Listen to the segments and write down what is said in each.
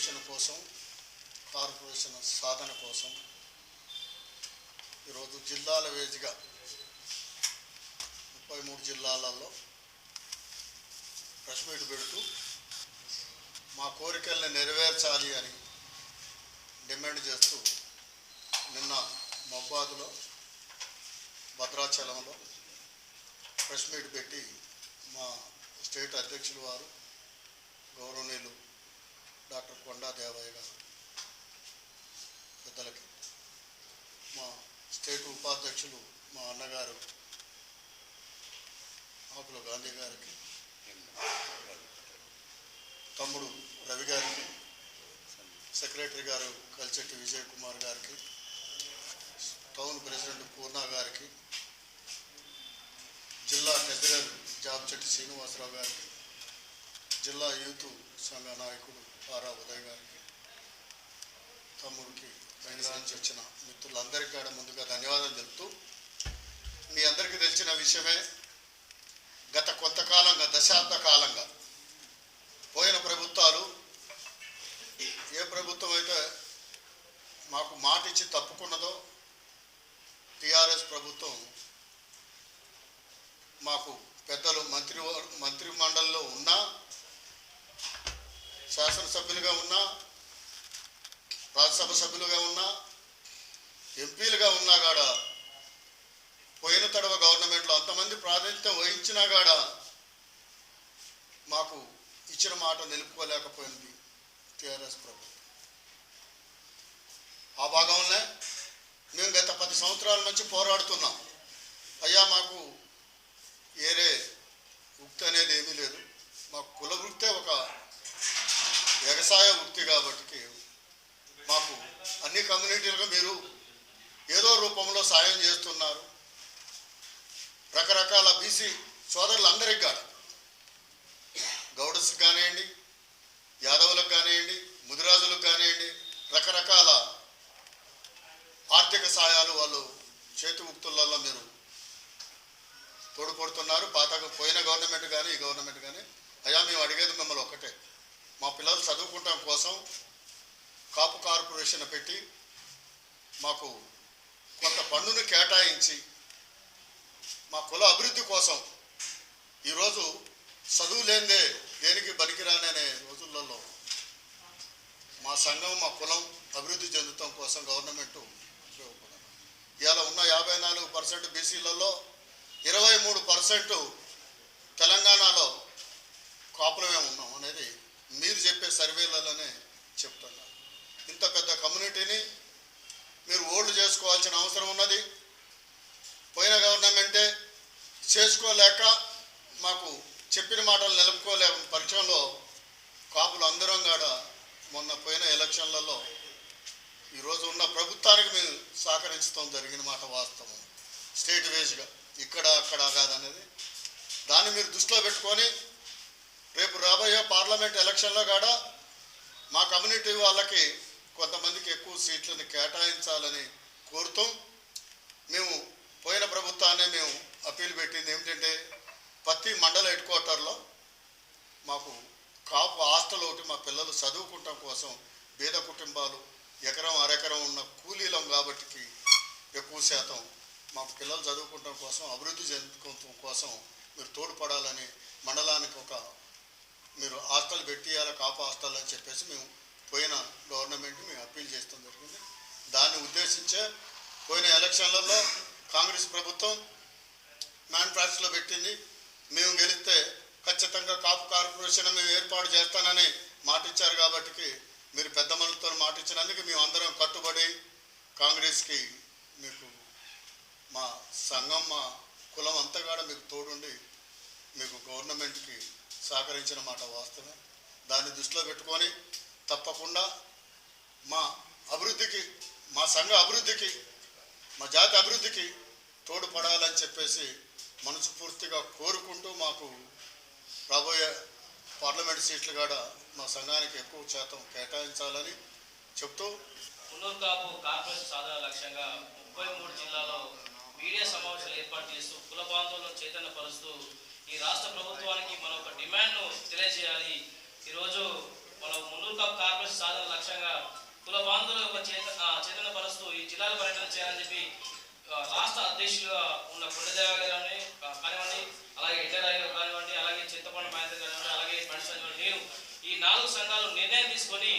Corporation కోసం corporation సాధన కోసం ఈరోజు జిల్లాల వేదిగా ముప్పై మూడు జిల్లాలలో ప్రెస్ మీట్ పెడుతూ మా కోరికల్ని నెరవేర్చాలి అని డిమాండ్ చేస్తూ నిన్న మబ్బాదులో భద్రాచలంలో ప్రెస్ మీట్ పెట్టి మా స్టేట్ అధ్యక్షులు వారు గౌరవనీయులు డాక్టర్ కొండా దేవయ్య గారు పెద్దలకి. మా స్టేట్ ఉపాధ్యక్షులు మా అన్నగారు ఆకుల గాంధీ గారికి తమ్ముడు రవి గారికి సెక్రటరీ గారు కలిచెట్టి విజయ్ కుమార్ గారికి టౌన్ ప్రెసిడెంట్ పూర్ణ గారికి జిల్లా ట్రెజరర్ జాబ్చెట్టి శ్రీనివాసరావు గారికి జిల్లా యూత్ సంఘ నాయకుడు పారా ఉదయ్ గారికి తమ్ముడికి బెంగళూరు నుంచి వచ్చిన మిత్రులందరికీ కూడా ముందుగా ధన్యవాదాలు తెలుపుతూ మీ అందరికీ తెలిసిన విషయమే గత కొంతకాలంగా దశాబ్ద కాలంగా పోయిన ప్రభుత్వాలు ఏ ప్రభుత్వం అయితే మాకు మాట ఇచ్చి తప్పుకున్నదో టీఆర్ఎస్ ప్రభుత్వం మాకు పెద్దలు మంత్రి మంత్రి మండలిలో ఉన్నా శాసనసభ్యులుగా ఉన్నా రాజ్యసభ సభ్యులుగా ఉన్నా ఎంపీలుగా ఉన్నా కాడ పోయిన తడవ గవర్నమెంట్లో అంతమంది ప్రాతినిధ్యం వహించినా కాడ మాకు ఇచ్చిన మాట నిలుపుకోలేకపోయింది టీఆర్ఎస్ ప్రభుత్వం. ఆ భాగంలోనే మేము గత పది సంవత్సరాల నుంచి పోరాడుతున్నాం. అయ్యా మాకు ఏరే వృత్తి అనేది ఏమీ లేదు. మాకు కుల వృత్తే ఒక వ్యవసాయ వృత్తి కాబట్టి మాకు అన్ని కమ్యూనిటీలుగా మీరు ఏదో రూపంలో సాయం చేస్తున్నారు. రకరకాల బీసీ సోదరులందరికీ కాదు గౌడస్కి కానివ్వండి యాదవులకు కానివ్వండి ముదిరాజులకు కానివ్వండి రకరకాల ఆర్థిక సాయాలు వాళ్ళు చేతి ఉక్తులలో మీరు తోడ్పడుతున్నారు. పాత పోయిన గవర్నమెంట్ కానీ ఈ గవర్నమెంట్ కానీ అయ్యా మేము అడిగేది మిమ్మల్ని ఒక్కటే. మా పిల్లలు చదువుకుంటాం కోసం కాపు కార్పొరేషన్ పెట్టి మాకు కొంత పన్నును కేటాయించి మా కుల అభివృద్ధి కోసం ఈరోజు చదువు లేనిదే దేనికి పనికిరాననే రోజులలో మా సంఘం మా కులం అభివృద్ధి చెందుతాం కోసం గవర్నమెంట్ ఉపయోగపడాలి ఇవాళ ఉన్న యాభై నాలుగు పర్సెంట్ బీసీలలో ఇరవై మూడు పర్సెంట్ తెలంగాణలో కాపులమే ఉన్నాం అనేది మీరు చెప్పే సర్వేలలోనే చెప్తున్నారు ఇంత పెద్ద కమ్యూనిటీని మీరు ఓల్డ్ చేసుకోవాల్సిన అవసరం ఉన్నది. పోయిన గవర్నమెంటే చేసుకోలేక మాకు చెప్పిన మాటలు నిలుపుకోలే పరిచయంలో కాపులు అందరం కూడా మొన్న పోయిన ఎలక్షన్లలో ఈరోజు ఉన్న ప్రభుత్వానికి మేము సహకరించడం జరిగిన మాట వాస్తవం. స్టేట్ వేజ్గా ఇక్కడ అక్కడ కాదనేది. దాన్ని మీరు దృష్టిలో పెట్టుకొని రేపు రాబోయే పార్లమెంట్ ఎలక్షన్లో కూడా మా కమ్యూనిటీ వాళ్ళకి కొంతమందికి ఎక్కువ సీట్లను కేటాయించాలని కోరుతూ మేము పోయిన ప్రభుత్వాన్ని మేము అప్పీల్ పెట్టింది ఏమిటంటే ప్రతి మండల హెడ్ క్వార్టర్లో మాకు కాపు హాస్టల్ ఒకటి మా పిల్లలు చదువుకుంటాం కోసం పేద కుటుంబాలు ఎకరం అరెకరం ఉన్న కూలీలం కాబట్టి ఎక్కువ శాతం మాకు పిల్లలు చదువుకుంటాం కోసం అభివృద్ధి చెందుకోవటం కోసం మీరు తోడ్పడాలని మండలానికి ఒక మీరు హాస్టల్ పెట్టియాల కాపు హాస్టల్ అని చెప్పేసి మేము పోయిన గవర్నమెంట్ మేము అప్పీల్ చేస్తాం జరిగింది. దాన్ని ఉద్దేశించే పోయిన ఎలక్షన్లలో కాంగ్రెస్ ప్రభుత్వం మ్యానుఫ్యాక్చర్లో పెట్టింది. మేము గెలిస్తే ఖచ్చితంగా కాపు కార్పొరేషన్ మేము ఏర్పాటు చేస్తానని మాట ఇచ్చారు కాబట్టి మీరు పెద్ద మనులతో మాట ఇచ్చినందుకు మేము అందరం కట్టుబడి కాంగ్రెస్కి మీకు మా సంఘం మా కులం అంతా కూడా మీకు తోడుండి మీకు గవర్నమెంట్కి సహకరించిన మాట వాస్తవమే. దాన్ని దృష్టిలో పెట్టుకొని తప్పకుండా మా అభివృద్ధికి మా సంఘ అభివృద్ధికి మా జాతి అభివృద్ధికి తోడ్పడాలని చెప్పేసి మనస్ఫూర్తిగా కోరుకుంటూ మాకు రాబోయే పార్లమెంట్ సీట్లు కూడా మా సంఘానికి ఎక్కువ శాతం కేటాయించాలని చెప్తూ పునర్కాపు కాంగ్రెస్ కార్పొరేషన్ సాధన లక్ష్యంగా ముప్పై మూడు జిల్లాలో మీడియా సమావేశాలు ఏర్పాటు చేస్తూ కుల బాంధవులను చైతన్యపరుస్తూ ఈ రాష్ట్ర ప్రభుత్వానికి మన ఒక డిమాండ్ను తెలియజేయాలి. ఈరోజు మన మున్నూరు కప్ కార్పొరేషన్ సాధన లక్ష్యంగా కుల బాంధుల యొక్క చేత చేతన పరుస్తూ ఈ జిల్లాలో పర్యటన చేయాలని చెప్పి రాష్ట్ర అధ్యక్షులుగా ఉన్న కొండదేవ గారిని కానివ్వండి అలాగే ఎడ్డరాయి గారు కానివ్వండి అలాగే చింతపండు మహేంద్ర కానివ్వండి అలాగే బండి నేను ఈ నాలుగు సంఘాలు నిర్ణయం తీసుకొని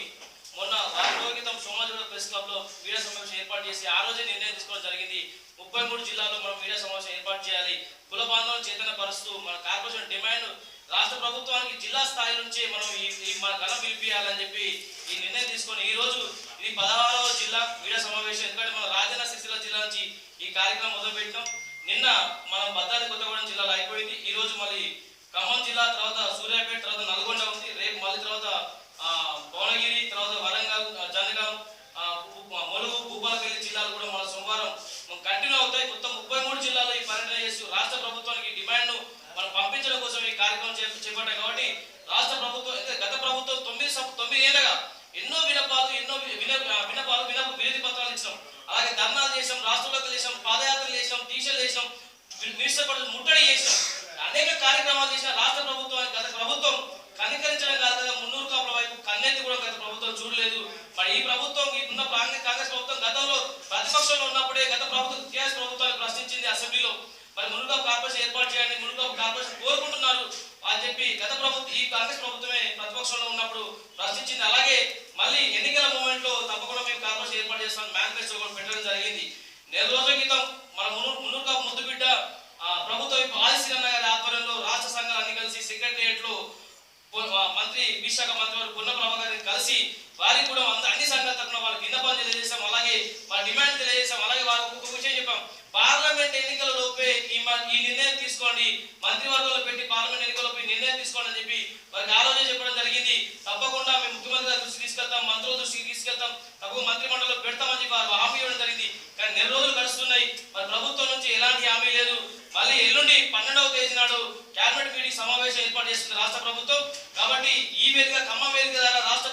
మొన్న వారం రోజుల క్రితం సోమాజిగూడ ప్రెస్ క్లబ్లో మీడియా సమావేశం ఏర్పాటు చేసి ఆ రోజే నిర్ణయం తీసుకోవడం జరిగింది. ముప్పై మూడు జిల్లాల్లో మనం మీడియా సమావేశం ఏర్పాటు చేయాలి. కుల బాంధవం చేతన పరుస్తూ మన కార్పొరేషన్ డిమాండ్ రాష్ట్ర ప్రభుత్వానికి జిల్లా స్థాయి నుంచే మనం ఈ మన ఘనం పిలిపియాలని చెప్పి ఈ నిర్ణయం తీసుకొని ఈ రోజు ఇది పదహారవ జిల్లా మీడియా సమావేశం. ఎందుకంటే మన రాజన్న సిరిసిల్ల జిల్లా నుంచి ఈ కార్యక్రమం మొదలుపెట్టాం నిన్న మనం భద్రాద్రి కొత్తగూడెం జిల్లాలో అయిపోయింది. ఈ రోజు మళ్ళీ ఖమ్మం జిల్లా తర్వాత సూర్యాపేట తర్వాత నల్గొండ ఉంది. రేపు మళ్ళీ తర్వాత భువనగిరి తర్వాత వరంగల్ జనగాం ములుగు భూపాలపల్లి జిల్లాలు కూడా మన సోమవారం కంటిన్యూ అవుతాయి. మొత్తం ముప్పై మూడు జిల్లాలో ఈ పర్యటన చేస్తూ రాష్ట్ర ప్రభుత్వానికి డిమాండ్ మనం పంపించడం కోసం ఈ కార్యక్రమం చేప- చేపట్టాం కాబట్టి రాష్ట్ర ప్రభుత్వం అయితే గత ప్రభుత్వం తొమ్మిది తొమ్మిది ఏళ్ళగా ఎన్నో వినపాలు ఎన్నో విన వినపాలు వినపు వినతి పత్రాలు ఇచ్చినాం. అలాగే ధర్నాలు చేసాం రాష్ట్రంలోకి చేసాం పాదయాత్రలు చేసాం టీషర్లు చేసాం మినిస్టర్ పరిషత్ ముట్టడి చేసాం అనేక కార్యక్రమాలు చేసిన రాష్ట్ర ప్రభుత్వానికి గత ప్రభుత్వం కనికరించడం కాదు కదా మున్నూరు కాపుల వైపు కూడా గత ప్రభుత్వం చూడలేదు. మరి ఈ ప్రభుత్వం ఉన్న కాంగ్రెస్ ప్రభుత్వం గతంలో ప్రతిపక్షంలో ఉన్నప్పుడే గత ప్రభుత్వం టీఆర్ఎస్ ప్రభుత్వాన్ని ప్రశ్నించింది అసెంబ్లీలో. మరి మునుగా కార్పొరేషన్ ఏర్పాటు చేయండి మునుగా కార్పొరేషన్ కోరుకుంటున్నారు అని చెప్పి గత ప్రభుత్వం ఈ కాంగ్రెస్ ప్రభుత్వమే ప్రతిపక్షంలో ఉన్నప్పుడు ప్రశ్నించింది. అలాగే మళ్ళీ ఎన్నికల మూమెంట్లో తప్పకుండా మేము కార్పొరేషన్ ఏర్పాటు చేస్తాం మేనిఫెస్టో కూడా పెట్టడం జరిగింది. నెల రోజుల క్రితం మన మును మునుగాపు ముద్దు బిడ్డ ఆ, గారి ఆధ్వర్యంలో రాష్ట్ర సంఘాలన్నీ కలిసి సెక్రటరియట్లో మంత్రి విశాఖ మంత్రి వారు కలిసి వారికి కూడా అన్ని సంఘాల తరఫున వాళ్ళకి పని తెలియజేశాం. అలాగే మా డిమాండ్ తెలియజేశాం. అలాగే వారికి ఒక విషయం చెప్పాం. పార్లమెంట్ ఎన్నికల లోపే ఈ ఈ నిర్ణయం తీసుకోండి. మంత్రివర్గంలో పెట్టి పార్లమెంట్ ఎన్నికలపై నిర్ణయం తీసుకోండి అని చెప్పి వారికి ఆ చెప్పడం జరిగింది. తప్పకుండా మేము ముఖ్యమంత్రి గారి దృష్టికి తీసుకెళ్తాం మంత్రుల దృష్టికి తీసుకెళ్తాం. తప్పకుండా మంత్రి మండలిలో పెడతామని చెప్పి వారు హామీ ఇవ్వడం జరిగింది. కానీ నెల రోజులు గడుస్తున్నాయి. మరి ప్రభుత్వం నుంచి ఎలాంటి హామీ లేదు. మళ్ళీ ఎల్లుండి పన్నెండవ తేదీ నాడు క్యాబినెట్ మీటింగ్ సమావేశం ఏర్పాటు చేస్తుంది రాష్ట్ర ప్రభుత్వం. కాబట్టి ఈ వేదిక ఖమ్మం వేదిక ద్వారా రాష్ట్ర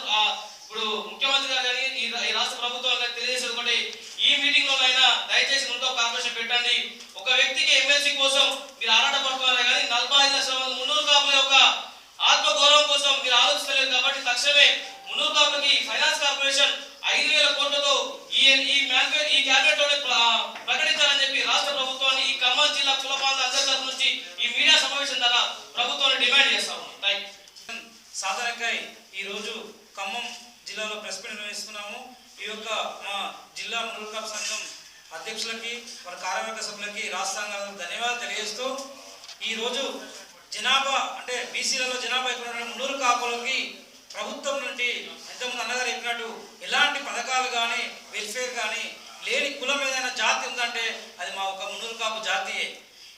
ఇప్పుడు ముఖ్యమంత్రి గారు కానీ ఈ రాష్ట్ర ప్రభుత్వం తెలియజేసేది ఒకటి ఈ మీటింగ్ లోనైనా దయచేసి ముందు కార్పొరేషన్ పెట్టండి. ఒక వ్యక్తికి ఎమ్మెల్సీ కోసం మీరు ఆరాటపడుతున్నారే కానీ నలభై ఐదు లక్షల మంది మున్నూరు కాపుల యొక్క ఆత్మ గౌరవం కోసం మీరు ఆలోచిస్తలేదు కాబట్టి తక్షణమే మున్నూరు కాపులకి ఫైనాన్స్ కార్పొరేషన్ ఐదు వేల కోట్లతో ఈ ఈ ఈ క్యాబినెట్ ప్రకటించాలని చెప్పి రాష్ట్ర ప్రభుత్వాన్ని ఈ ఖమ్మం జిల్లా కులపాల అందరి తరఫు నుంచి ఈ మీడియా సమావేశం ద్వారా ప్రభుత్వాన్ని డిమాండ్ చేస్తా ఉన్నాం. థ్యాంక్ యూ ఈరోజు ఖమ్మం జిల్లాలో ప్రెస్ మీట్ నిర్వహిస్తున్నాము. ఈ యొక్క మా జిల్లా మునుగోడు సంఘం అధ్యక్షులకి వారి కార్యవర్గ సభ్యులకి రాష్ట్ర ధన్యవాదాలు తెలియజేస్తూ ఈరోజు జనాభా అంటే బీసీలలో జనాభా ఎక్కువ ఉన్న మున్నూరు కాపులకి ప్రభుత్వం నుండి ఇంతకుముందు అన్నగారు చెప్పినట్టు ఎలాంటి పథకాలు కానీ వెల్ఫేర్ కానీ లేని కులం ఏదైనా జాతి ఉందంటే అది మా ఒక మున్నూరు కాపు జాతియే.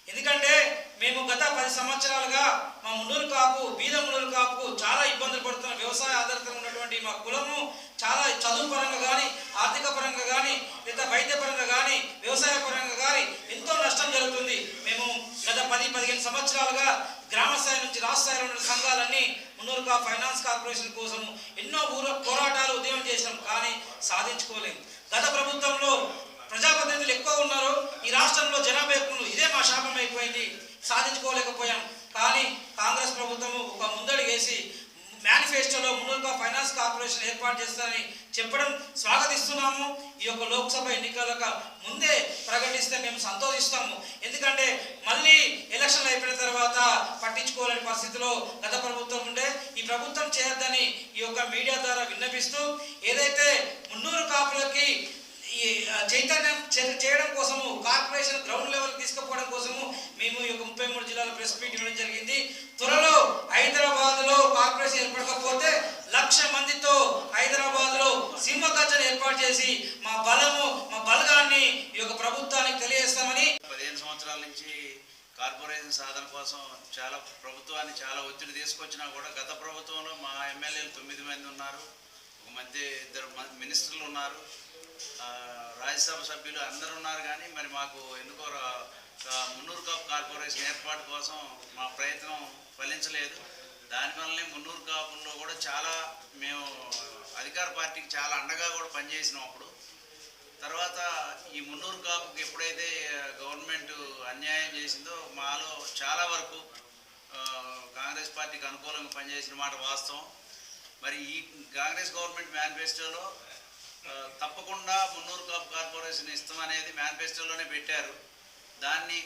ఎందుకంటే మేము గత పది సంవత్సరాలుగా మా మున్నూరు కాపు బీద మున్నూరు కాపు చాలా ఇబ్బందులు పడుతున్న వ్యవసాయ ఆధారితంగా ఉన్నటువంటి మా కులము చాలా చదువు పరంగా కానీ ఆర్థిక పరంగా కానీ లేదా వైద్య పరంగా కానీ వ్యవసాయ పరంగా కానీ ఎంతో నష్టం జరుగుతుంది మేము గత పది పదిహేను సంవత్సరాలుగా గ్రామ స్థాయి నుంచి రాష్ట్ర స్థాయిలో ఉన్న సంఘాలన్నీ మున్నూరుగా ఫైనాన్స్ కార్పొరేషన్ కోసం ఎన్నో ఊర పోరాటాలు ఉద్యమం చేసినాం కానీ సాధించుకోలేము గత ప్రభుత్వంలో ప్రజాప్రతినిధులు ఎక్కువ ఉన్నారు ఈ రాష్ట్రంలో జనాభా ఎక్కువ ఇదే మా శాపం అయిపోయింది. సాధించుకోలేకపోయాం. కానీ కాంగ్రెస్ ప్రభుత్వం ఒక ముందడుగేసి మేనిఫెస్టోలో ముందుగా ఫైనాన్స్ కార్పొరేషన్ ఏర్పాటు చేస్తారని చెప్పడం స్వాగతిస్తున్నాము. ఈ యొక్క లోక్సభ ఎన్నికలకు ముందే ప్రకటిస్తే మేము సంతోషిస్తాము. ఎందుకంటే మళ్ళీ ఎలక్షన్లు అయిపోయిన తర్వాత పట్టించుకోలేని పరిస్థితిలో గత ప్రభుత్వం ఉండే. ఈ ప్రభుత్వం చేయొద్దని ఈ యొక్క మీడియా ద్వారా విన్నపిస్తూ ఏదైతే మున్నూరు కాపులకి ఈ చైతన్యం చే- చేయడం కోసము కార్పొరేషన్ గ్రౌండ్ లెవెల్ తీసుకుపోవడం కోసము మేము ఈ యొక్క ముప్పై మూడు జిల్లాల ప్రెస్ మీట్ ఇవ్వడం జరిగింది. త్వరలో హైదరాబాద్లో కార్పొరేషన్ ఏర్పడకపోతే లక్ష మందితో హైదరాబాద్లో సింహగర్జన ఏర్పాటు చేసి మా బలము మా బలగాన్ని ఈ యొక్క ప్రభుత్వానికి తెలియజేస్తామని పదిహేను సంవత్సరాల నుంచి కార్పొరేషన్ సాధన కోసం చాలా ప్రభుత్వాన్ని చాలా ఒత్తిడి తీసుకొచ్చినా కూడా గత ప్రభుత్వంలో మా ఎమ్మెల్యేలు తొమ్మిది మంది ఉన్నారు. ఒక మధ్య ఇద్దరు మినిస్టర్లు ఉన్నారు. రాజ్యసభ సభ్యులు అందరు ఉన్నారు కానీ మరి మాకు ఎందుకో మున్నూరు కప్ కార్పొరేషన్ ఏర్పాటు కోసం మా ప్రయత్నం ఫలించలేదు. దానివల్లనే మున్నూరు కాపుల్లో కూడా చాలా మేము అధికార పార్టీకి చాలా అండగా కూడా పనిచేసినాం అప్పుడు. తర్వాత ఈ మున్నూరు కాపుకి ఎప్పుడైతే గవర్నమెంట్ అన్యాయం చేసిందో మాలో చాలా వరకు కాంగ్రెస్ పార్టీకి అనుకూలంగా పనిచేసిన మాట వాస్తవం. మరి ఈ కాంగ్రెస్ గవర్నమెంట్ మేనిఫెస్టోలో తప్పకుండా మున్నూరు కాపు కార్పొరేషన్ ఇస్తామనేది మేనిఫెస్టోలోనే పెట్టారు. దాన్ని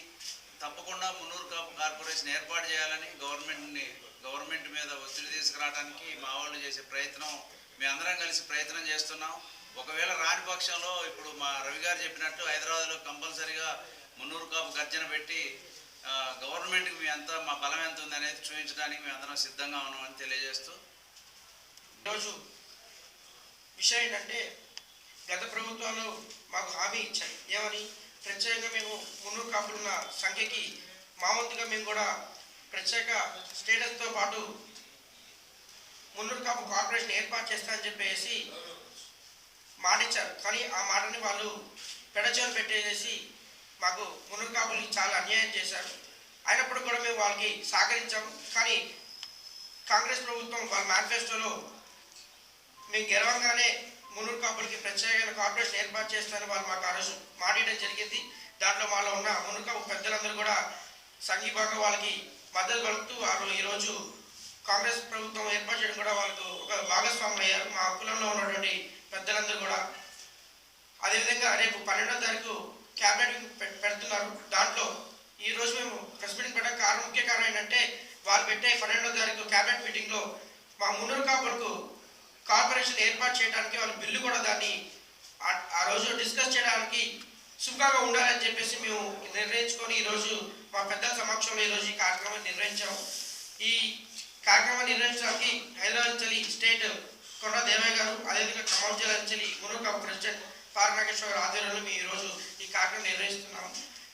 తప్పకుండా మున్నూరు కాపు కార్పొరేషన్ ఏర్పాటు చేయాలని గవర్నమెంట్ని గవర్నమెంట్ మీద ఒత్తిడి తీసుకురావడానికి మా వాళ్ళు చేసే ప్రయత్నం మేము అందరం కలిసి ప్రయత్నం చేస్తున్నాం. ఒకవేళ రాని పక్షంలో ఇప్పుడు మా రవి గారు చెప్పినట్టు హైదరాబాద్లో కంపల్సరీగా మున్నూరు కాపు గర్జన పెట్టి గవర్నమెంట్కి మీ అంత మా బలం ఎంత ఉంది అనేది చూపించడానికి మేము అందరం సిద్ధంగా ఉన్నామని తెలియజేస్తూ. ఈరోజు విషయం ఏంటంటే గత ప్రభుత్వాలు మాకు హామీ ఇచ్చాయి. ఏమని? ప్రత్యేకంగా మేము మున్నూరు కాపులున్న సంఖ్యకి మా వంతుగా మేము కూడా ప్రత్యేక స్టేటస్తో పాటు మున్నూరు కాపు కార్పొరేషన్ ఏర్పాటు చేస్తామని చెప్పేసి మాటిచ్చారు. కానీ ఆ మాటని వాళ్ళు పెడచేలు పెట్టేసి మాకు మున్నూరు కాపులకి చాలా అన్యాయం చేశారు. అయినప్పుడు కూడా మేము వాళ్ళకి సహకరించాము. కానీ కాంగ్రెస్ ప్రభుత్వం వాళ్ళ మేనిఫెస్టోలో మేము గెలవంగానే మునూరు కాపులకి ప్రత్యేకమైన కార్పొరేషన్ ఏర్పాటు చేస్తారని వాళ్ళు మాకు ఆ రోజు మాట్లాడడం జరిగింది. దాంట్లో మాలో ఉన్న మున్నూరు కాపు పెద్దలందరూ కూడా సంఘీభాగం వాళ్ళకి మద్దతు పలుకుతూ వారు ఈరోజు కాంగ్రెస్ ప్రభుత్వం ఏర్పాటు చేయడం కూడా వాళ్ళకు ఒక భాగస్వాములు అయ్యారు మా కులంలో ఉన్నటువంటి పెద్దలందరూ కూడా. అదేవిధంగా రేపు పన్నెండో తారీఖు క్యాబినెట్ పె- పెడుతున్నారు. దాంట్లో ఈ రోజు మేము ప్రెస్ మీటింగ్ పెట్టడానికి కారణం ముఖ్య కారణం ఏంటంటే వాళ్ళు పెట్టే పన్నెండో తారీఖు క్యాబినెట్ మీటింగ్లో మా మున్నూరు కాపులకు కార్పొరేషన్ ఏర్పాటు చేయడానికి వాళ్ళ బిల్లు కూడా దాన్ని ఆ- రోజు డిస్కస్ చేయడానికి సుఖంగా ఉండాలని చెప్పేసి మేము నిర్ణయించుకొని ఈరోజు మా పెద్దల సమక్షంలో ఈరోజు ఈ కార్యక్రమం నిర్వహించాము. ఈ కార్యక్రమాన్ని నిర్వహించడానికి హైదరాబాద్ అంచలి స్టేట్ కొండ దేవయ్య గారు అదేవిధంగా ఖమ్మం జిల్లా అంచలి మునుక ప్రెసిడెంట్ పారనాగేశ్వర గారు ఆధ్వర్యంలో మేము ఈరోజు ఈ కార్యక్రమం నిర్వహిస్తున్నాము.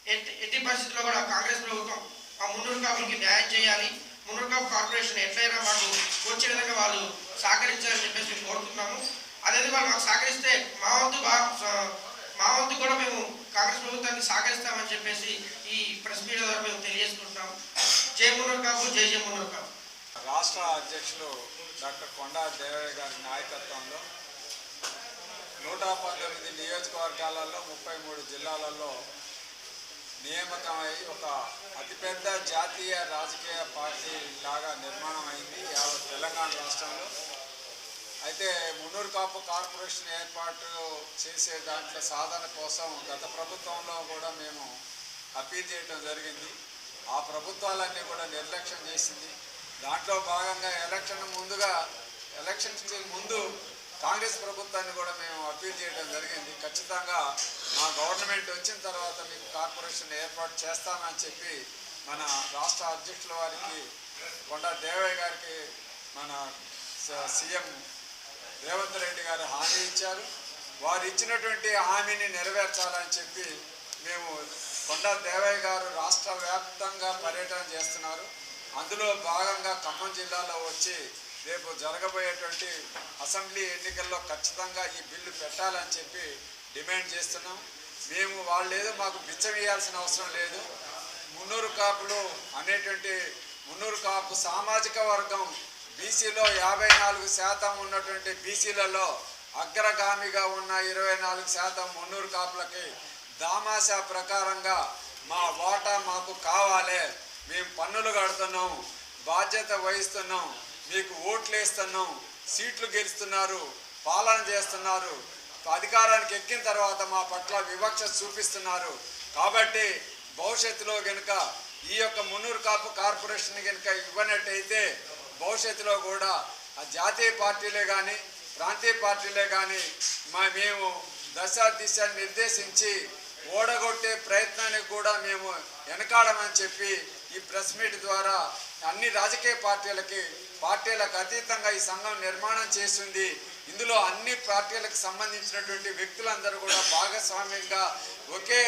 ఎట్టి ఎట్టి పరిస్థితుల్లో కూడా కాంగ్రెస్ ప్రభుత్వం ఆ మున్నూరు కాపులకి న్యాయం చేయాలి. మున్నూరు కార్పొరేషన్ ఎట్లయినా మాకు వచ్చే విధంగా వాళ్ళు సహకరించాలని చెప్పేసి మేము కోరుతున్నాము. అదేవిధంగా వాళ్ళు మాకు సహకరిస్తే మా వంతు మా వంతు కూడా మేము కాంగ్రెస్ ప్రభుత్వానికి సహకరిస్తామని చెప్పేసి ఈ ప్రెస్ మీడియా ద్వారా మేము తెలియజేసుకుంటున్నాము. జై మున్నూరు కాపు జై జై రాష్ట్ర అధ్యక్షులు డాక్టర్ కొండా దేవయ్య గారి నాయకత్వంలో నూట పంతొమ్మిది నియోజకవర్గాలలో ముప్పై మూడు జిల్లాలలో నియామకమై ఒక అతిపెద్ద జాతీయ రాజకీయ పార్టీ లాగా నిర్మాణం అయింది యావత్ తెలంగాణ రాష్ట్రంలో. అయితే మున్నూరు కాపు కార్పొరేషన్ ఏర్పాటు చేసే దాంట్లో సాధన కోసం గత ప్రభుత్వంలో కూడా మేము అప్పీల్ చేయడం జరిగింది. ఆ ప్రభుత్వాలన్నీ కూడా నిర్లక్ష్యం చేసింది. దాంట్లో భాగంగా ఎలక్షన్ ముందుగా ఎలక్షన్స్ ముందు కాంగ్రెస్ ప్రభుత్వాన్ని కూడా మేము అప్పీల్ చేయడం జరిగింది. ఖచ్చితంగా మా గవర్నమెంట్ వచ్చిన తర్వాత మీకు కార్పొరేషన్ ఏర్పాటు చేస్తామని చెప్పి మన రాష్ట్ర అధ్యక్షుల వారికి కొండా దేవయ్య గారికి మన స- సీఎం రేవంత్ రెడ్డి గారు హామీ ఇచ్చారు. వారు ఇచ్చినటువంటి హామీని నెరవేర్చాలని చెప్పి మేము కొండా దేవయ్య గారు రాష్ట్ర వ్యాప్తంగా పర్యటన చేస్తున్నారు. అందులో భాగంగా ఖమ్మం జిల్లాలో వచ్చి రేపు జరగబోయేటువంటి అసెంబ్లీ ఎన్నికల్లో ఖచ్చితంగా ఈ బిల్లు పెట్టాలని చెప్పి డిమాండ్ చేస్తున్నాం. మేము వాళ్ళు ఏదో మాకు బిచ్చం అవసరం లేదు. మున్నూరు కాపులు అనేటువంటి మున్నూరు కాపు సామాజిక వర్గం బీసీలో యాభై నాలుగు శాతం ఉన్నటువంటి బీసీలలో అగ్రగామిగా ఉన్న ఇరవై నాలుగు శాతం మున్నూరు కాపులకి దామాషా ప్రకారంగా మా వాటా మాకు కావాలి. మేము పన్నులు కడుతున్నాం బాధ్యత వహిస్తున్నాం. మీకు ఓట్లు వేస్తున్నాం సీట్లు గెలుస్తున్నారు పాలన చేస్తున్నారు. అధికారానికి ఎక్కిన తర్వాత మా పట్ల వివక్ష చూపిస్తున్నారు. కాబట్టి భవిష్యత్తులో గనుక ఈ యొక్క మున్నూరు కాపు కార్పొరేషన్ కనుక ఇవ్వనట్టయితే భవిష్యత్తులో కూడా ఆ జాతీయ పార్టీలే కానీ ప్రాంతీయ పార్టీలే కానీ మా మేము దశ దిశ నిర్దేశించి ఓడగొట్టే ప్రయత్నానికి కూడా మేము వెనకాడమని చెప్పి ఈ ప్రెస్ మీట్ ద్వారా అన్ని రాజకీయ పార్టీలకి పార్టీలకు అతీతంగా ఈ సంఘం నిర్మాణం చేసింది ఇందులో అన్ని పార్టీలకు సంబంధించినటువంటి వ్యక్తులందరూ కూడా భాగస్వామ్యంగా ఒకే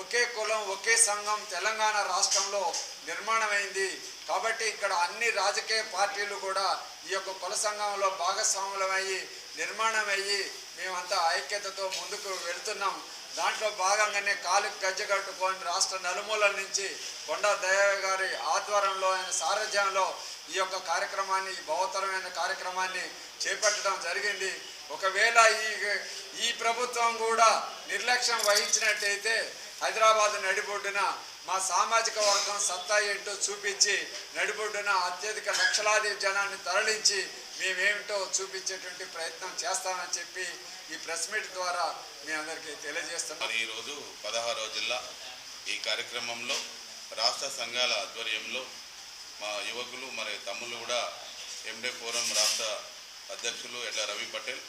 ఒకే కులం ఒకే సంఘం తెలంగాణ రాష్ట్రంలో నిర్మాణమైంది. కాబట్టి ఇక్కడ అన్ని రాజకీయ పార్టీలు కూడా ఈ యొక్క కుల సంఘంలో భాగస్వాములమయ్యి నిర్మాణమయ్యి మేమంతా ఐక్యతతో ముందుకు వెళ్తున్నాం. దాంట్లో భాగంగానే కాలుకి గజ్జ కట్టుకొని రాష్ట్ర నలుమూలల నుంచి కొండా దయా గారి ఆధ్వర్యంలో ఆయన సారథ్యంలో ఈ యొక్క కార్యక్రమాన్ని ఈ బహుతరమైన కార్యక్రమాన్ని చేపట్టడం జరిగింది. ఒకవేళ ఈ ఈ ప్రభుత్వం కూడా నిర్లక్ష్యం వహించినట్టయితే హైదరాబాద్ నడిబొడ్డున మా సామాజిక వర్గం సత్తా ఏంటో చూపించి నడిబొడ్డున అత్యధిక లక్షలాది జనాన్ని తరలించి మేమేమిటో చూపించేటువంటి ప్రయత్నం చేస్తామని చెప్పి ఈ ప్రెస్ మీట్ ద్వారా మీ అందరికీ తెలియజేస్తున్నాం. మరి ఈరోజు పదహారవ జిల్లా ఈ కార్యక్రమంలో రాష్ట్ర సంఘాల ఆధ్వర్యంలో మా యువకులు మరి తమ్ముళ్ళు కూడా ఎండే ఫోరం రాష్ట్ర అధ్యక్షులు ఎడ్ల రవి పటేల్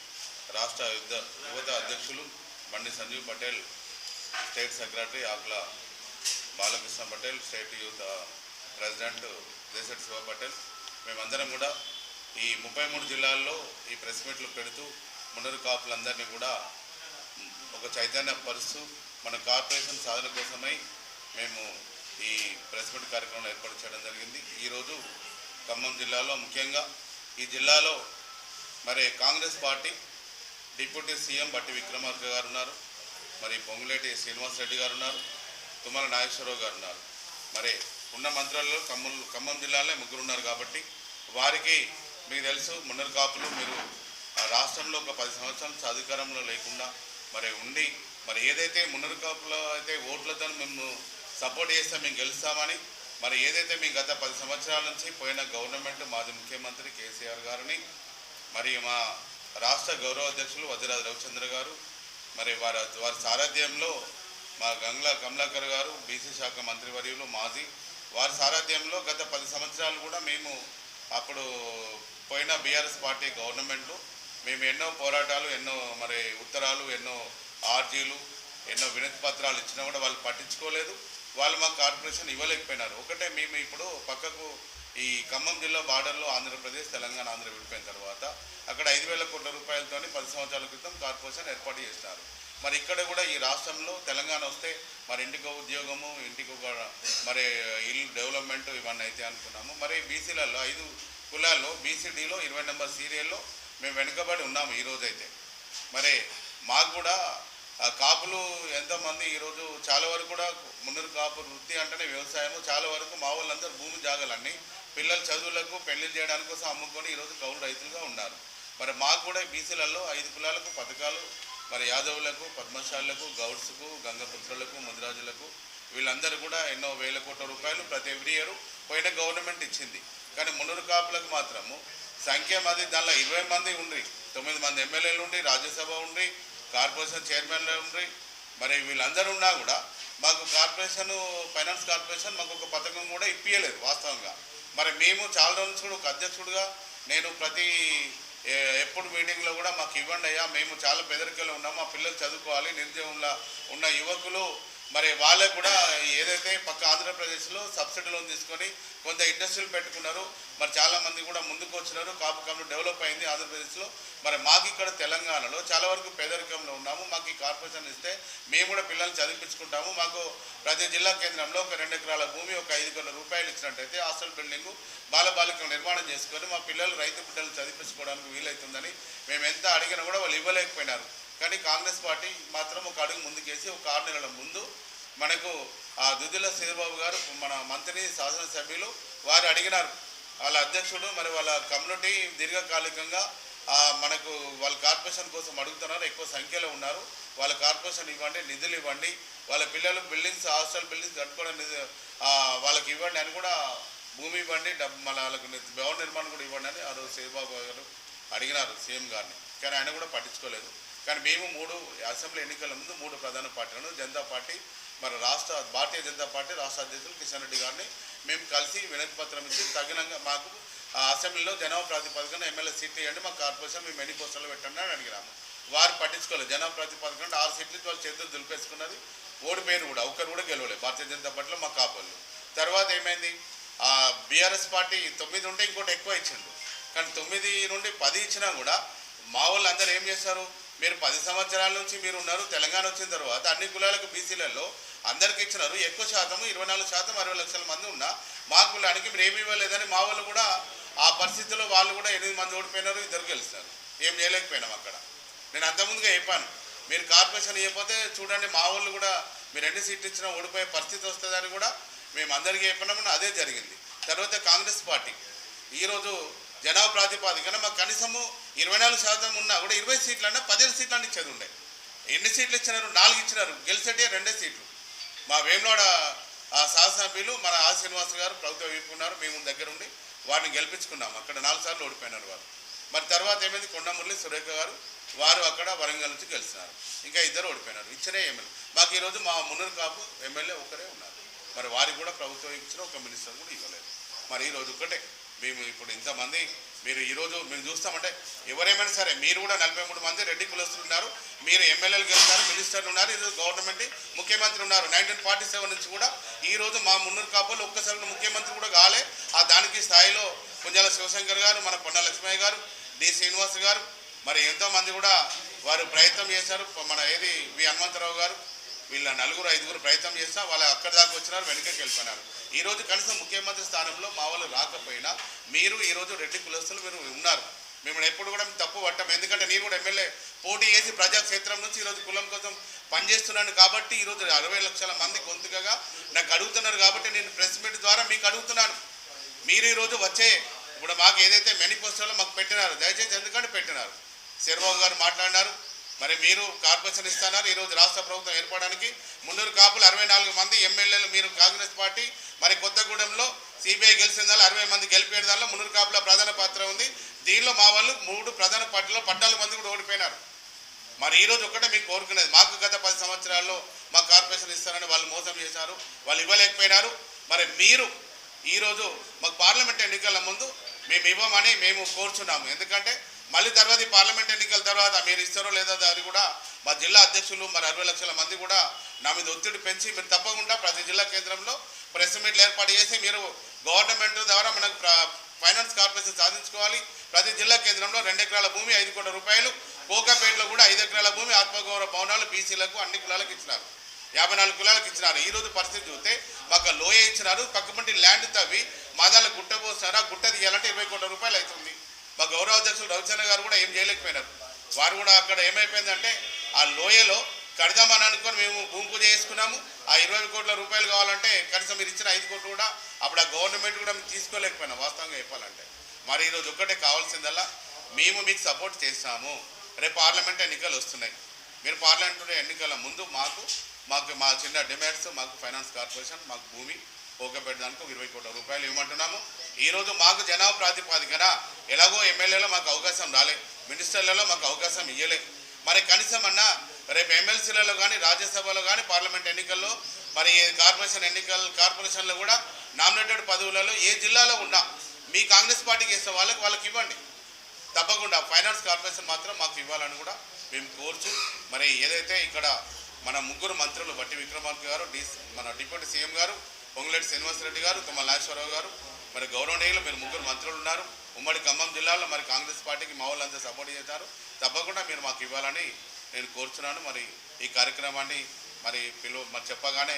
రాష్ట్ర యుద్ధ యువత అధ్యక్షులు Bandi Sanjeev Patel state secretary Akula Balakrishna Patel state youth president దేశట్ Shiva Patel. మేమందరం కూడా ఈ ముప్పై మూడు జిల్లాల్లో ఈ ప్రెస్ మీట్లు పెడుతూ మునరు కాపులందరినీ కూడా ఒక చైతన్య పరుస్తూ మన కార్పొరేషన్ సాధన కోసమై మేము ఈ ప్రెస్ మీట్ కార్యక్రమం ఏర్పాటు చేయడం జరిగింది. ఈరోజు ఖమ్మం జిల్లాలో ముఖ్యంగా ఈ జిల్లాలో మరి కాంగ్రెస్ పార్టీ డిప్యూటీ సీఎం బట్టి విక్రమార్క గారు ఉన్నారు. మరి పొంగులేటి శ్రీనివాస్ రెడ్డి గారు ఉన్నారు. తుమ్మల నాగేశ్వరరావు గారు ఉన్నారు. మరి ఉన్న మంత్రులలో ఖమ్మం ఖమ్మం జిల్లాలో ముగ్గురు ఉన్నారు కాబట్టి వారికి మీకు తెలుసు మున్నరు కాపులు మీరు రాష్ట్రంలో ఒక పది సంవత్సరాలు అధికారంలో లేకుండా మరి ఉండి మరి ఏదైతే మున్నరు కాపులో అయితే ఓట్లతో మేము సపోర్ట్ చేస్తే మేము గెలుస్తామని మరి ఏదైతే మీ గత పది సంవత్సరాల నుంచి పోయిన గవర్నమెంట్ మాజీ ముఖ్యమంత్రి కేసీఆర్ గారిని మరి మా రాష్ట్ర గౌరవ అధ్యక్షులు వజ్రాజ్ రవిచంద్ర గారు మరి వారి వారి సారథ్యంలో మా గంగ్లా కమలాకర్ గారు బీసీ శాఖ మంత్రివర్యులు మాజీ వారి సారథ్యంలో గత పది సంవత్సరాలు కూడా మేము అప్పుడు పోయిన బీఆర్ఎస్ పార్టీ గవర్నమెంట్లో మేము ఎన్నో పోరాటాలు ఎన్నో మరి ఉత్తరాలు ఎన్నో ఆర్జీలు ఎన్నో వినతి పత్రాలు ఇచ్చినా కూడా వాళ్ళు పట్టించుకోలేదు. వాళ్ళు మా కార్పొరేషన్ ఇవ్వలేకపోయినారు. ఒకటే మేము ఇప్పుడు పక్కకు ఈ ఖమ్మం జిల్లా బార్డర్లో ఆంధ్రప్రదేశ్ తెలంగాణ ఆంధ్ర విడిపోయిన తర్వాత అక్కడ ఐదు వేల కోట్ల రూపాయలతో పది సంవత్సరాల క్రితం కార్పొరేషన్ ఏర్పాటు చేసినారు. మరి ఇక్కడ కూడా ఈ రాష్ట్రంలో తెలంగాణ వస్తే మరి ఇంటికి ఉద్యోగము ఇంటికి మరి ఇల్లు డెవలప్మెంట్ ఇవన్నీ అయితే అనుకున్నాము. మరి బీసీలలో ఐదు కులాల్లో బీసీడీలో ఇరవై నెంబర్ సీరియల్లో మేము వెనుకబడి ఉన్నాము ఈరోజైతే మరి మాకు కూడా కాపులు ఎంతమంది ఈరోజు చాలా వరకు కూడా మున్నూరు కాపు వృత్తి అంటేనే వ్యవసాయము. చాలా వరకు మా వాళ్ళందరూ భూమి జాగాలన్నీ పిల్లల చదువులకు పెళ్ళి చేయడానికి కోసం అమ్ముకొని ఈరోజు కౌలు రైతులుగా ఉన్నారు. మరి మాకు కూడా బీసీలలో ఐదు కులాలకు పథకాలు మరి యాదవులకు పద్మశాలకు గౌడ్స్కు గంగపుత్రులకు ముదిరాజులకు వీళ్ళందరూ కూడా ఎన్నో వేల కోట్ల రూపాయలు ప్రతి ఎవ్రీ ఇయర్ పోయిన గవర్నమెంట్ ఇచ్చింది. కానీ మున్నూరు కాపులకు మాత్రము సంఖ్య మాది దానిలో ఇరవై మంది ఉండి తొమ్మిది మంది ఎమ్మెల్యేలు ఉండి రాజ్యసభ ఉండి కార్పొరేషన్ చైర్మన్లు ఉండి మరి వీళ్ళందరూ ఉన్నా కూడా మాకు కార్పొరేషన్ ఫైనాన్స్ కార్పొరేషన్ మాకు ఒక పథకం కూడా ఇప్పించలేదు వాస్తవంగా. మరి మేము చాలా రోజుల చూడు కూడా ఒక అధ్యక్షుడుగా నేను ప్రతి ఎప్పుడు మీటింగ్లో కూడా మాకు ఇవ్వండి అయ్యా. మేము చాలా బెదరికలో ఉన్నాం. మా పిల్లలు చదువుకోవాలి. నిరుద్యోగంలో ఉన్న యువకులు మరి వాళ్ళకు కూడా ఏదైతే పక్క ఆంధ్రప్రదేశ్లో సబ్సిడీ లోన్ తీసుకొని కొంత ఇండస్ట్రీలు పెట్టుకున్నారు మరి చాలామంది కూడా ముందుకు వచ్చినారు కాపు కమ్యూనిటీ డెవలప్ అయింది ఆంధ్రప్రదేశ్లో. మరి మాకు ఇక్కడ తెలంగాణలో చాలా వరకు పేదరికంలో ఉన్నాము మాకు ఈ కార్పొరేషన్ ఇస్తే మేము కూడా పిల్లల్ని చదివించుకుంటాము. మాకు ప్రతి జిల్లా కేంద్రంలో ఒక రెండు ఎకరాల భూమి ఒక ఐదు కోట్ల రూపాయలు ఇచ్చినట్టయితే హాస్టల్ బిల్డింగ్ బాలబాలికలు నిర్మాణం చేసుకొని మా పిల్లలు రైతు బిడ్డలు చదివించుకోవడానికి వీలవుతుందని మేము ఎంత అడిగినా కూడా వాళ్ళు ఇవ్వలేకపోయినారు. కానీ కాంగ్రెస్ పార్టీ మాత్రం ఒక అడుగు ముందుకేసి ఒక ఆరు నెలల ముందు మనకు ఆ దుద్దుల చంద్రబాబు గారు మన మంత్రి శాసనసభ్యులు వారు అడిగినారు. వాళ్ళ అధ్యక్షుడు మరి వాళ్ళ కమ్యూనిటీ దీర్ఘకాలికంగా మనకు వాళ్ళ కార్పొరేషన్ కోసం అడుగుతున్నారు. ఎక్కువ సంఖ్యలో ఉన్నారు. వాళ్ళ కార్పొరేషన్ ఇవ్వండి నిధులు ఇవ్వండి. వాళ్ళ పిల్లలు బిల్డింగ్స్ హాస్టల్ బిల్డింగ్స్ కట్టుకోవడం వాళ్ళకి ఇవ్వండి అని కూడా భూమి ఇవ్వండి డబ్బు మన వాళ్ళకు భవన నిర్మాణం కూడా ఇవ్వండి అని ఆ రోజు చంద్రబాబు గారు అడిగినారు సీఎం గారిని. కానీ ఆయన కూడా పట్టించుకోలేదు. కానీ మేము మూడు అసెంబ్లీ ఎన్నికల ముందు మూడు ప్రధాన పార్టీలను జనతా పార్టీ మరి రాష్ట్ర భారతీయ జనతా పార్టీ రాష్ట్ర అధ్యక్షులు కిషన్ రెడ్డి గారిని మేము కలిసి వినతి పత్రం ఇచ్చి తగినంగా మాకు అసెంబ్లీలో జనవ ప్రాతిపదికన ఎమ్మెల్యే సీట్లు ఇవ్వండి మా కార్పొరేషన్ మేము ఎన్ని పోస్టులు పెట్టండి అని అడిగినాము. వారు పట్టించుకోలేదు. జనవ ప్రాతిపదికన అంటే ఆరు సీట్లు వాళ్ళు చేతులు దులిపేసుకున్నది. ఓడిపోయారు కూడా ఒక్కరు కూడా గెలవలేదు. భారతీయ జనతా పార్టీలో మా కాపళ్ళు తర్వాత ఏమైంది? బీఆర్ఎస్ పార్టీ తొమ్మిది ఉంటే ఇంకోటి ఎక్కువ ఇచ్చిండు. కానీ తొమ్మిది నుండి పది ఇచ్చినా కూడా మా వాళ్ళు అందరూ ఏం చేస్తారు మీరు పది సంవత్సరాల నుంచి మీరు ఉన్నారు తెలంగాణ వచ్చిన తర్వాత అన్ని కులాలకు బీసీలలో అందరికి ఇచ్చినారు. ఎక్కువ శాతం ఇరవై నాలుగు శాతం అరవై లక్షల మంది ఉన్నా మా కులానికి మీరు ఏమి ఇవ్వలేదని మా వాళ్ళు కూడా ఆ పరిస్థితిలో వాళ్ళు కూడా ఎనిమిది మంది ఓడిపోయినారు ఇద్దరు గెలిచినారు. ఏం చేయలేకపోయినాం అక్కడ. నేను అంతకుముందుగా చెప్పాను. మీరు కార్పొరేషన్ ఇవ్వకపోతే చూడండి మా వాళ్ళు కూడా మీరు ఎన్ని సీట్లు ఇచ్చినా ఓడిపోయే పరిస్థితి వస్తుందని కూడా మేము అందరికీ చెప్పినామని అదే జరిగింది. తర్వాత కాంగ్రెస్ పార్టీ. ఈరోజు జనాభా ప్రాతిపాదికన మాకు కనీసము ఇరవై నాలుగు శాతం ఉన్నా కూడా ఇరవై సీట్లు అన్నా పదిహేను సీట్లు అని ఇచ్చేది ఉండే ఎన్ని సీట్లు ఇచ్చినారు? నాలుగు ఇచ్చినారు. గెలిచేటే రెండే సీట్లు. మా వేమనాడ ఆ శాసనసభ్యులు మన ఆ శ్రీనివాస్ గారు ప్రభుత్వం వీపుకున్నారు మేము దగ్గర ఉండి వారిని గెలిపించుకున్నాం. అక్కడ నాలుగు సార్లు ఓడిపోయినారు వారు. మరి తర్వాత ఏమైంది? కొండమురళి సురేఖ గారు వారు అక్కడ వరంగల్ నుంచి గెలిచినారు. ఇంకా ఇద్దరు ఓడిపోయినారు. ఇచ్చనే ఎమ్మెల్యే మాకు ఈరోజు మా మున్నూరు కాపు ఎమ్మెల్యే ఒకరే ఉన్నారు. మరి వారికి కూడా ప్రభుత్వం ఇచ్చిన ఒక మినిస్టర్ కూడా ఇవ్వలేదు. మరి ఈరోజు ఒకటే మేము ఇప్పుడు ఇంతమంది మీరు ఈరోజు మేము చూస్తామంటే ఎవరేమైనా సరే మీరు కూడా నలభై మూడు మంది రెడ్డి కులస్తులు ఉన్నారు మీరు ఎమ్మెల్యేలు గెలుస్తారు మినిస్టర్లు ఉన్నారు ఈరోజు గవర్నమెంట్ ముఖ్యమంత్రి ఉన్నారు. నైన్టీన్ ఫార్టీ సెవెన్ నుంచి కూడా ఈ రోజు మా మున్నూరు కాపులు ఒక్కసారి ముఖ్యమంత్రి కూడా కాలే. ఆ దానికి స్థాయిలో పుంజాల శివశంకర్ గారు మన కొండ లక్ష్మయ్య గారు డి శ్రీనివాస్ గారు మరి ఎంతోమంది కూడా వారు ప్రయత్నం చేశారు. మన ఏది వి హనుమంతరావు గారు వీళ్ళ నలుగురు ఐదుగురు ప్రయత్నం చేసినా వాళ్ళు అక్కడి దాకా వచ్చినారు వెనుకకి వెళ్ళిపోయినారు. ఈరోజు కనీసం ముఖ్యమంత్రి స్థానంలో మా వాళ్ళు రాకపోయినా మీరు ఈరోజు రెడ్డి కులస్తులు మీరు ఉన్నారు. మేము ఎప్పుడు కూడా తప్పు పట్టాం. ఎందుకంటే నేను కూడా ఎమ్మెల్యే పోటీ చేసి ప్రజాక్షేత్రం నుంచి ఈరోజు కులం కోసం పనిచేస్తున్నాను కాబట్టి ఈరోజు అరవై లక్షల మంది గొంతుకగా నాకు అడుగుతున్నారు కాబట్టి నేను ప్రెస్ మీట్ ద్వారా మీకు అడుగుతున్నాను. మీరు ఈరోజు వచ్చే ఇప్పుడు మాకు ఏదైతే మేనిఫెస్టోలో మాకు పెట్టినారు దయచేసి ఎందుకంటే పెట్టినారు. శర్బాబు గారు మాట్లాడినారు. మరి మీరు కార్పొరేషన్ ఇస్తున్నారు ఈరోజు రాష్ట్ర ప్రభుత్వం ఏర్పడడానికి మున్నూరు కాపులు అరవై నాలుగు మంది ఎమ్మెల్యేలు మీరు కాంగ్రెస్ పార్టీ మరి కొత్తగూడెంలో సిబిఐ గెలిచిన దానిలో అరవై మంది గెలిపే దానిలో మున్నూరు కాపుల ప్రధాన పాత్ర ఉంది. దీనిలో మా వాళ్ళు మూడు ప్రధాన పార్టీలో పద్నాలుగు మంది కూడా ఓడిపోయినారు. మరి ఈరోజు ఒక్కటే మీకు కోరుకునేది మాకు గత పది సంవత్సరాల్లో మా కార్పొరేషన్ ఇస్తారని వాళ్ళు మోసం చేశారు వాళ్ళు ఇవ్వలేకపోయినారు. మరి మీరు ఈరోజు మాకు పార్లమెంట్ ఎన్నికల ముందు మేము ఇవ్వమని మేము కోరుచున్నాము. ఎందుకంటే మళ్ళీ తర్వాత ఈ పార్లమెంట్ ఎన్నికల తర్వాత మీరు ఇస్తారో లేదో అది కూడా మా జిల్లా అధ్యక్షులు మరి అరవై లక్షల మంది కూడా నా మీద ఒత్తిడి పెంచి మీరు తప్పకుండా ప్రతి జిల్లా కేంద్రంలో ప్రెస్ మీట్లు ఏర్పాటు చేసి మీరు గవర్నమెంట్ ద్వారా మనకు ఫైనాన్స్ కార్పొరేషన్ సాధించుకోవాలి. ప్రతి జిల్లా కేంద్రంలో రెండు ఎకరాల భూమి ఐదు కోట్ల రూపాయలు. కోకాపేటలో కూడా ఐదు ఎకరాల భూమి ఆత్మగౌరవ భవనాలు బీసీలకు అన్ని కులాలకు ఇచ్చినారు. యాభై నాలుగు కులాలకు ఇచ్చినారు. ఈరోజు పరిస్థితి చూస్తే మాకు లోయ ఇచ్చినారు. పక్కపంటి ల్యాండ్ తవ్వి మాదాల గుట్ట పోస్తున్నారు ఆ గుట్ట తీయాలంటే ఇరవై కోట్ల రూపాయలు అవుతుంది. మా గౌరవ అధ్యక్షుడు రవిచంద్ర గారు కూడా ఏం చేయలేకపోయినారు. వారు కూడా అక్కడ ఏమైపోయిందంటే ఆ లోయలో కడదామని అనుకొని మేము భూమి పూజ చేసుకున్నాము. ఆ ఇరవై కోట్ల రూపాయలు కావాలంటే కనీసం మీరు ఇచ్చిన ఐదు కోట్లు కూడా అప్పుడు ఆ గవర్నమెంట్ కూడా మేము తీసుకోలేకపోయినాం వాస్తవంగా చెప్పాలంటే. మరి ఈరోజు ఒక్కటే కావాల్సిందల్లా మేము మీకు సపోర్ట్ చేస్తాము. రేపు పార్లమెంట్ ఎన్నికలు వస్తున్నాయి. మీరు పార్లమెంట్ ఎన్నికల ముందు మాకు మాకు మా చిన్న డిమాండ్స్ మాకు ఫైనాన్స్ కార్పొరేషన్ మాకు భూమి పోగపెట్టడానికి ఒక ఇరవై కోట్ల రూపాయలు ఇవ్వమంటున్నాము. ఈరోజు మాకు జనాభా ప్రాతిపాదికన ఎలాగో ఎమ్మెల్యేలో మాకు అవకాశం రాలే మినిస్టర్లలో మాకు అవకాశం ఇవ్వలే మరి కనీసం అన్న రేపు ఎమ్మెల్సీలలో కానీ రాజ్యసభలో కానీ పార్లమెంట్ ఎన్నికల్లో మరి కార్పొరేషన్ ఎన్నికల కార్పొరేషన్లో కూడా నామినేటెడ్ పదవులలో ఏ జిల్లాలో ఉన్నా మీ కాంగ్రెస్ పార్టీకి వేసే వాళ్ళకి వాళ్ళకి ఇవ్వండి. తప్పకుండా ఫైనాన్స్ కార్పొరేషన్ మాత్రం మాకు ఇవ్వాలని కూడా మేము కోరుచు మరి ఏదైతే ఇక్కడ మన ముగ్గురు మంత్రులు బట్టి విక్రమార్క గారు డి మన డిప్యూటీ సీఎం గారు పొంగులేటి శ్రీనివాసరెడ్డి గారు తుమ్మల నాగేశ్వరరావు గారు మరి గౌరవనీయులు మీరు ముగ్గురు మంత్రులు ఉన్నారు. ఉమ్మడి ఖమ్మం జిల్లాలో మరి కాంగ్రెస్ పార్టీకి మా వాళ్ళంతా సపోర్ట్ చేశారు. తప్పకుండా మీరు మాకు ఇవ్వాలని నేను కోరుచున్నాను. మరి ఈ కార్యక్రమాన్ని మరి పిలువ మరి చెప్పగానే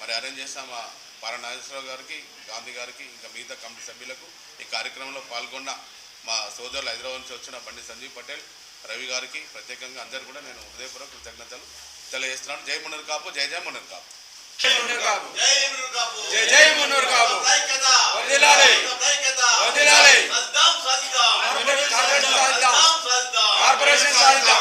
మరి అరేంజ్ చేసిన మా పార నాగేశ్వరరావు గారికి గాంధీ గారికి ఇంకా మిగతా కమిటీ సభ్యులకు. ఈ కార్యక్రమంలో పాల్గొన్న మా సోదరులు హైదరాబాద్ నుంచి వచ్చిన బండి సంజీవ్ పటేల్ రవి గారికి ప్రత్యేకంగా అందరు కూడా నేను హృదయపూర్వక కృతజ్ఞతలు తెలియజేస్తున్నాను. జై మునర్ కాపు జై జయ మునర్ కాపు జై మున్నూరు కాపు వదిలాలి వదిలాలి కార్పొరేషన్ సాధిద్దాం కార్పొరేషన్ సాధిద్దాం